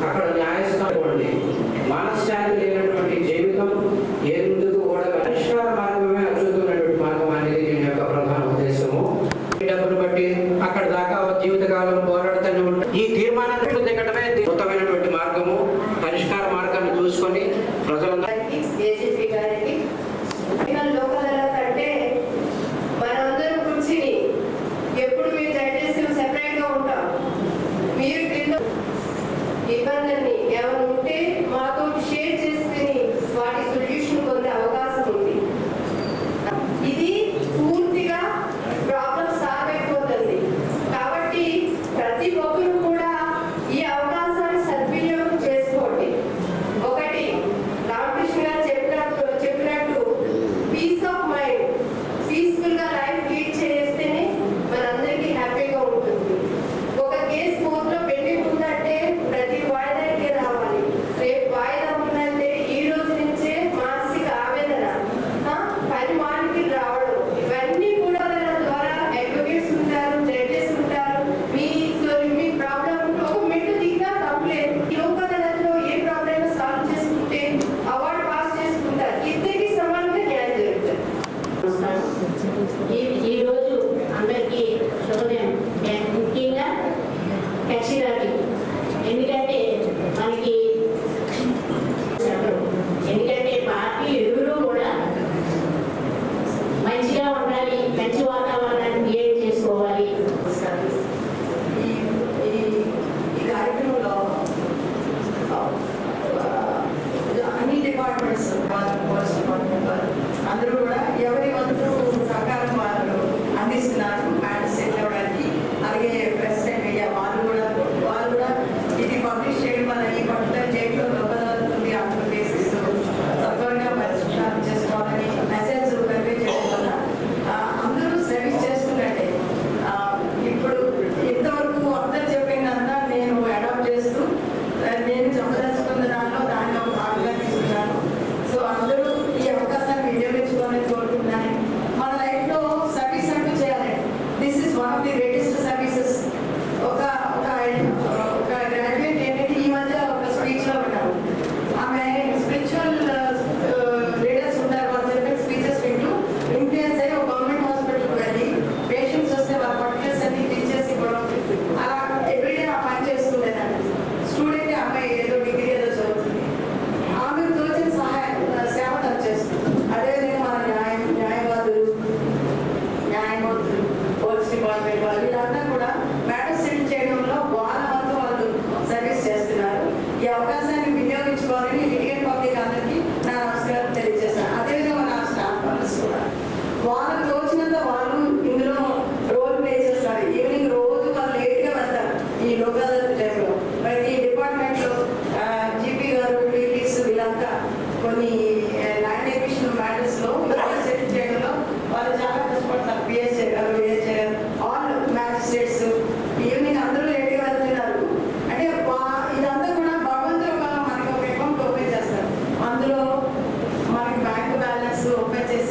అక్కడ న్యాయస్థానం మనశ్శాంతి లేనటువంటి జై వాళ్ళకు తోచినంత వాళ్ళు ఇందులో రోల్ ప్లే చేస్తారు. ఈవినింగ్ రోజు వాళ్ళు లేట్గా వెళ్తారు ఈ యోగా టైంలో ప్రతి డిపార్ట్మెంట్లో జీపీ గారు పీటీస్ వీళ్ళంతా కొన్ని ల్యాండ్ ఎక్విషన్ మ్యాటర్స్లో సెట్ చేయడంలో వాళ్ళు చాలా కష్టపడతారు. పిఎస్ఏ గారు ఏఎస్ఏ గారు ఆల్ మ్యాజిస్ట్రేట్స్ ఈవినింగ్ అందరూ లేట్గా వెళ్తున్నారు. అంటే ఇదంతా కూడా భగవంతుడు మనకి ఒక అకౌంట్ ఓపెన్ చేస్తారు. అందులో మనకి బ్యాంక్ బ్యాలెన్స్ ఓపెన్ చేసి